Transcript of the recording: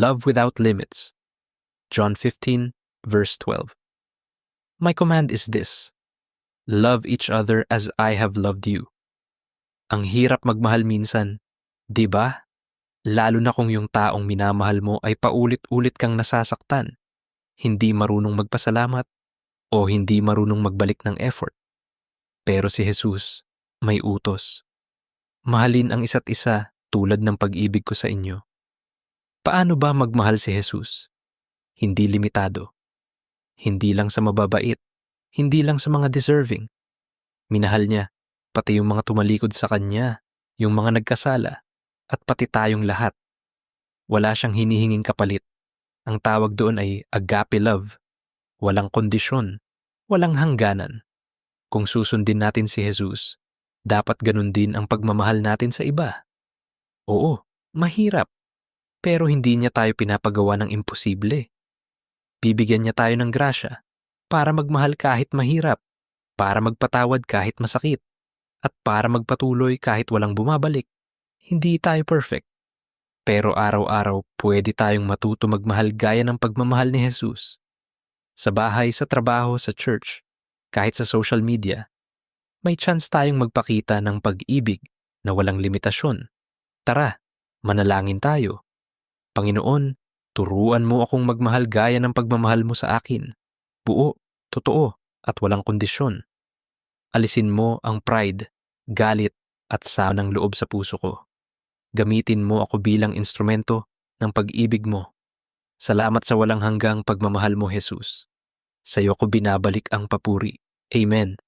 love without limits. John 15, verse 12. My command is this love each other as I have loved you. Ang hirap magmahal minsan, di ba? Lalo na kung yung taong minamahal mo ay paulit-ulit kang nasasaktan, hindi marunong magpasalamat, o hindi marunong magbalik ng effort. Pero si Jesus, may utos. Mahalin ang isa't isa tulad ng pag-ibig ko sa inyo. Paano ba magmahal si Jesus? Hindi limitado. Hindi lang sa mababait. Hindi lang sa mga deserving. Minahal niya, pati yung mga tumalikod sa kanya, yung mga nagkasala, at pati tayong lahat. Wala siyang hinihinging kapalit. Ang tawag doon ay agape love. Walang kondisyon, walang hangganan. Kung susundin natin si Jesus, dapat ganun din ang pagmamahal natin sa iba. Oo, mahirap. Pero hindi niya tayo pinapagawa ng imposible. Bibigyan niya tayo ng grasya para magmahal kahit mahirap, para magpatawad kahit masakit, at para magpatuloy kahit walang bumabalik. Hindi tayo perfect. Pero araw-araw pwede tayong matuto magmahal gaya ng pagmamahal ni Jesus. Sa bahay, sa trabaho, sa church, kahit sa social media, may chance tayong magpakita ng pag-ibig na walang limitasyon. Tara, manalangin tayo. Panginoon, turuan mo akong magmahal gaya ng pagmamahal mo sa akin. Buo, totoo, at walang kondisyon. Alisin mo ang pride, galit, at sanang loob sa puso ko. Gamitin mo ako bilang instrumento ng pag-ibig mo. Salamat sa walang hanggang pagmamahal mo, Jesus. Sa iyo ko binabalik ang papuri. Amen.